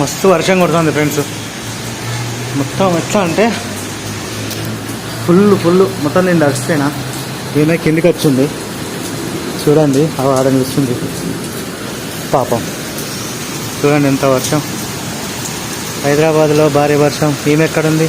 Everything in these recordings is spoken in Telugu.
మస్తు వర్షం కొడుతుంది ఫ్రెండ్స్. మొత్తం ఎట్లా అంటే ఫుల్ ఫుల్ మొత్తం నేను తడిచిపోయినా ఈమె కిందికి వచ్చింది. చూడండి అవి వస్తుంది పాపం. చూడండి ఎంత వర్షం. హైదరాబాద్లో భారీ వర్షం. ఈమె ఎక్కడుంది?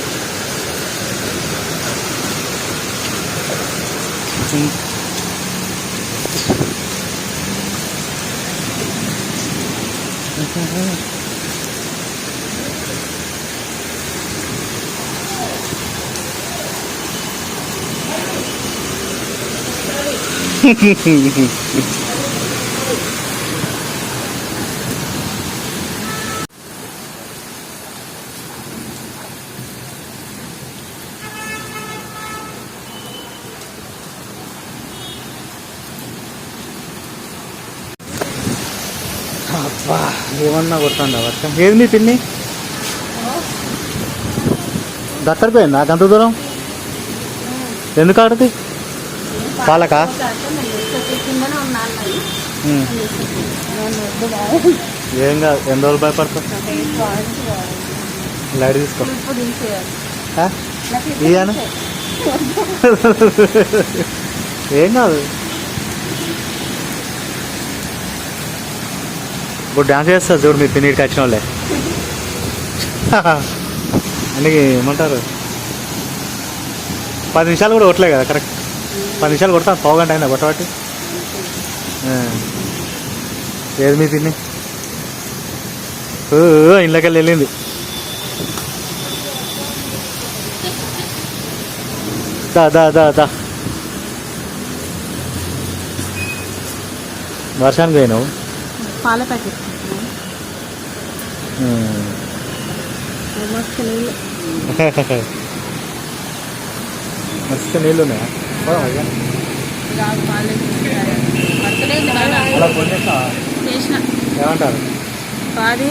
అబ్బా ఏమన్నా కొడుతుందా వర్షం? ఏది మీ పిన్ని? దత్తరిపోయిందా? గంత దూరం? ఎందుకు ఆడది? పాలకా. ఏం కాదు ఎన్ని రోజులు భయపడతావు. లైట్ తీసుకో. ఇయ్యాను. ఏం కాదు. ఇప్పుడు డాన్స్ చేస్తారు చూడు మీ పిన్నిడికి వచ్చిన వాళ్ళే. అందుకే ఏమంటారు? పది నిమిషాలు కూడా కొట్టలే కదా కరెక్ట్ పది నిమిషాలు కొడతాను పావు గంట అయిందా కొట్టబట్టి. ఏది మీ ఓ, ఇళ్ళకెళ్ళి వెళ్ళింది. దా దా దా దా. వర్షానికి పోయినావు? పాల ప్యాకెట్ మస్తు నీళ్ళు ఉన్నాయా? ఏమంటారు? అది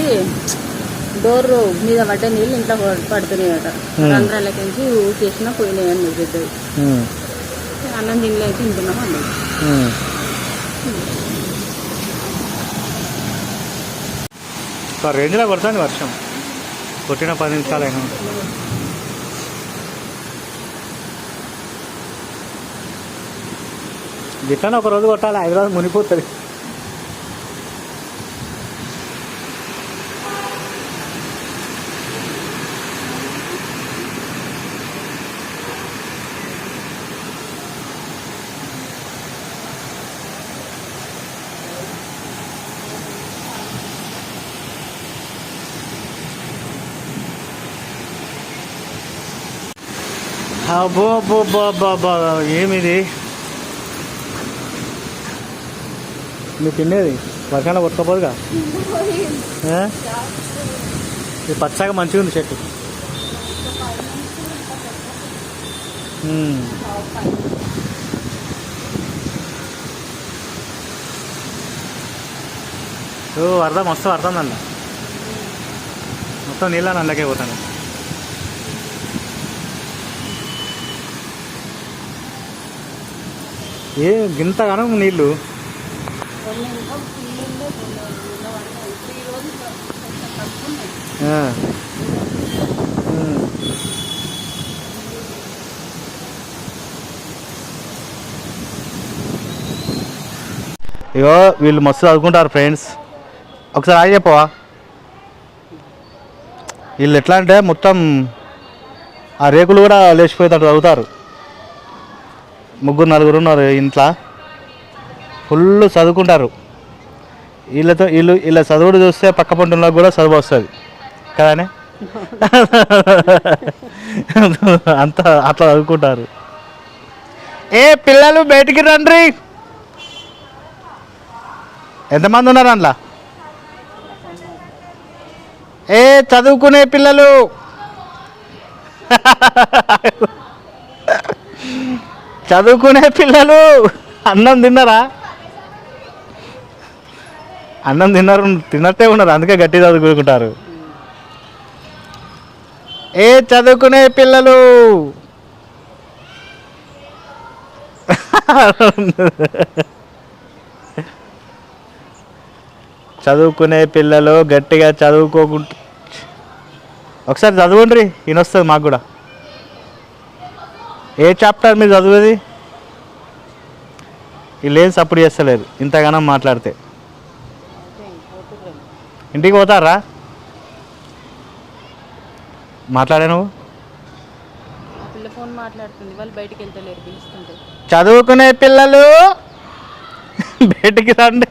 డోర్ మీద పడ్డ నీళ్ళు ఇంట్లో పడ్- పడుతున్నాయట. రంధ్రాలకించి ఊకేసిన పోయినాయని పెద్దది ఉమ్. అన్నం తినలేదు తింటున్నాం అన్నది. ఒక రేంజ్లో కొడుతుంది వర్షం. కొట్టిన పది నిమిషాలు అయినా గిట్లనే ఒక రోజు కొట్టాలి హైదరాబాద్ మునిపోతుంది అబ్బో అబ్బో అబ్బో అబ్బా ఏమిది? నువ్వు తినేది? వర్షాలు కొట్టుకోపోదుగా ఇది పచ్చగా మంచిగా ఉంది చెట్టు. ఓ వరద మస్తు పడుతుందండి మొత్తం నీళ్ళని అందులోకే పోతాను. ఏ గింతగానో నీళ్ళు. ఇగో వీళ్ళు మస్తు చదువుకుంటారు ఫ్రెండ్స్ ఒకసారి ఆగి చెప్పవా? వీళ్ళు ఎట్లా అంటే మొత్తం ఆ రేకులు కూడా లేచిపోయేటట్టు చదువుతారు. ముగ్గురు నలుగురు ఉన్నారు ఇంట్లో. ఫుల్ చదువుకుంటారు. వీళ్ళతో వీళ్ళు వీళ్ళ చదువుడు చూస్తే పక్క పంటలకు కూడా చదువు వస్తుంది. కదానే? అంత అట్లా చదువుకుంటారు. ఏ పిల్లలు బయటికి రండి ఎంతమంది ఉన్నారు అందులో? ఏ చదువుకునే పిల్లలు. చదువుకునే పిల్లలు. అన్నం తిన్నారా? అన్నం తిన్నారు తిన్నట్టే ఉన్నారు. అందుకే గట్టి చదువుకుంటారు. ఏ చదువుకునే పిల్లలు? చదువుకునే పిల్లలు గట్టిగా చదువుకోకుంటు ఒకసారి చదవండి ఈయనొస్తుంది మాకు కూడా. ఏ చాప్టర్ మీరు చదివేది? వీళ్ళు ఏం సపోర్ట్ చేస్తలేదు ఇంతగానో మాట్లాడితే. ఇంటికి పోతారా? మాట్లాడా నువ్వు? ఆ పిల్ల ఫోన్ మాట్లాడుతుంది. వాళ్ళు బయటికి వెళ్తలేరు పిలుస్తుంటే. చదువుకునే పిల్లలు బయటికి రండి.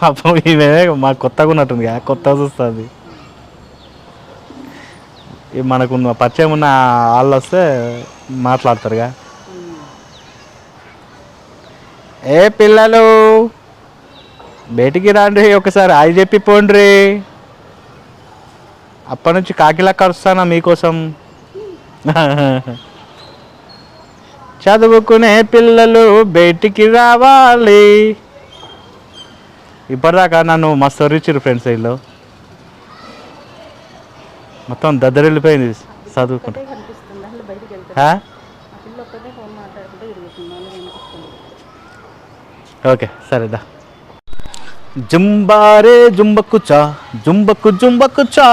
పాపం ఈమె మాకు కొత్తగా ఉన్నట్టుంది కదా కొత్తగా చూస్తుంది. మనకు పరిచయం ఉన్న వాళ్ళు వస్తే మాట్లాడతారుగా. ఏ పిల్లలు? బయటికి రండి ఒకసారి అయి చెప్పి పోండ్రి. అప్పటి నుంచి కాకిలా కరుస్తానా మీకోసం? చదువుకునే పిల్లలు బయటికి రావాలి. ఇప్పటిదాకా నన్ను మస్తు రిచ్చిరు ఫ్రెండ్స్ వీళ్ళు. మొత్తం దద్దరిల్లిపోయింది చదువుకుంటా. ఓకే సరేదా. జుంబారే జుంబకుచా జుంబకు జుంబకుచా.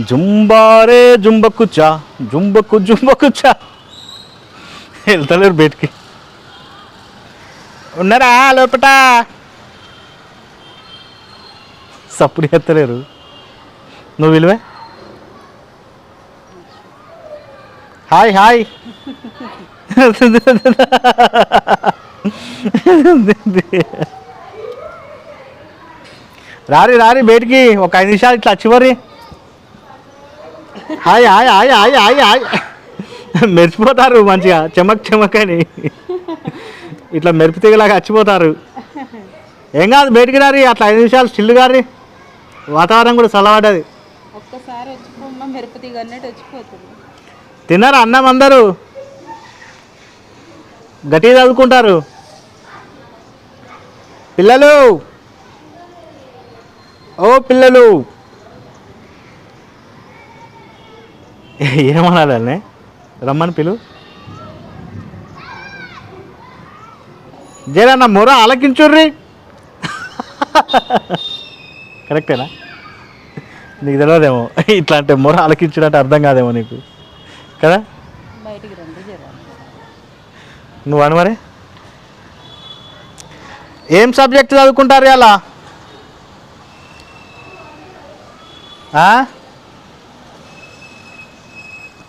జుంబారే జుంబకుచా జుంబకు జుంబకుచా. వెళ్తలేరు బయటికి. ఉన్నారా లోపట? సప్పుడు ఎత్తలేరు నువ్వు విలువే. Hi hi. రారి రారి బయటికి ఒక ఐదు నిమిషాలు ఇట్లా వచ్చివరి hi hi hi hi hi hi. మెరిచిపోతారు మంచిగా చెమక్ చెమక్ అని. ఇట్లా మెరుపు తీగలాగా వచ్చిపోతారు ఏం కాదు బయటికి రారి అట్లా ఐదు నిమిషాలు స్టిల్ గారి. వాతావరణం కూడా చల్లబడ్డది. తిన్నారా అన్నం అందరూ? గట్టిగా చదువుకుంటారు. పిల్లలు! ఓ పిల్లలు! ఏమనాలి? రమ్మని పిలు. జరన్న మొర ఆలకించుర్రి. కరెక్టేనా? నీకు తెలియదేమో ఇట్లా అంటే మొర ఆలకించుడంటే అర్థం కాదేమో నీకు. కదా? నువ్వు అను మరి. ఏం సబ్జెక్ట్ చదువుకుంటారు అలా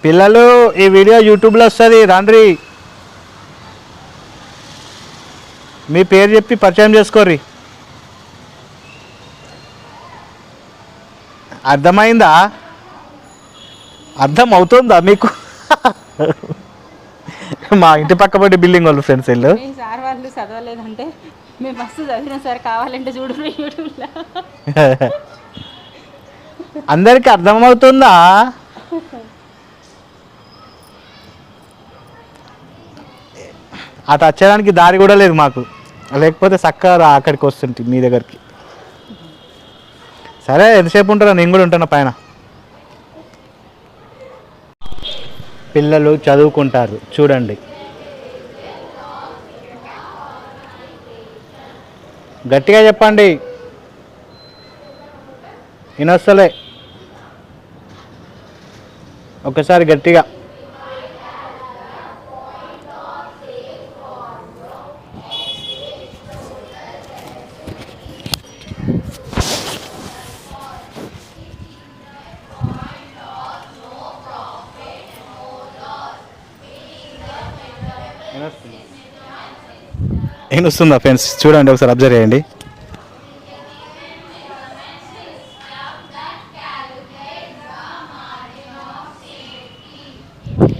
పిల్లలు ఈ వీడియో యూట్యూబ్లో వస్తుంది రండ్రి. మీ పేరు చెప్పి పరిచయం చేసుకోర్రి. అర్థమైందా? అర్థం అవుతుందా మీకు? మా ఇంటి పక్కపటి బిల్డింగ్ వాళ్ళు ఫ్రెండ్స్ వెళ్ళు. సార్ వాళ్ళు చదవలేదంటే? మేము మస్తు చదివిన సార్ కావాలంటే చూడు యూట్యూబ్లో అందరికి అర్థమవుతుందా అటు వచ్చేదానికి దారి కూడా లేదు మాకు లేకపోతే చక్కగా అక్కడికి వస్తుంటే మీ దగ్గరికి సరే ఎంతసేపు ఉంటారా నేను కూడా ఉంటాను పైన పిల్లలు చదువుకుంటారు చూడండి గట్టిగా చెప్పండి. వినొస్తలే. ఒకసారి గట్టిగా. ఏం వస్తుందా ఫ్రెండ్స్? చూడండి ఒకసారి అబ్జర్వ్ చేయండి.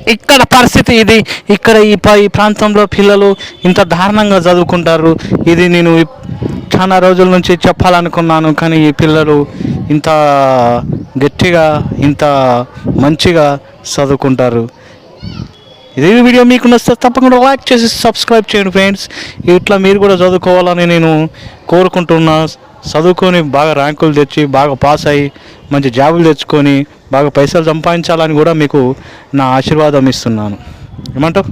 ఇక్కడ పరిస్థితి ఇది. ఇక్కడ ఈ ప- ఈ ప్రాంతంలో పిల్లలు ఇంత దారుణంగా చదువుకుంటారు. ఇది నేను చాలా రోజుల నుంచి చెప్పాలనుకున్నాను కానీ ఈ పిల్లలు ఇంత గట్టిగా ఇంత మంచిగా చదువుకుంటారు. ఇదే వీడియో మీకు నచ్చితే తప్పకుండా లైక్ చేసి సబ్స్క్రైబ్ చేయండి ఫ్రెండ్స్ ఇట్లా మీరు కూడా చదువుకోవాలని నేను కోరుకుంటున్నా. చదువుకొని బాగా ర్యాంకులు తెచ్చి బాగా పాస్ అయ్యి మంచి జాబులు తెచ్చుకొని బాగా పైసలు సంపాదించాలని కూడా మీకు నా ఆశీర్వాదం ఇస్తున్నాను. ఏమంటావు?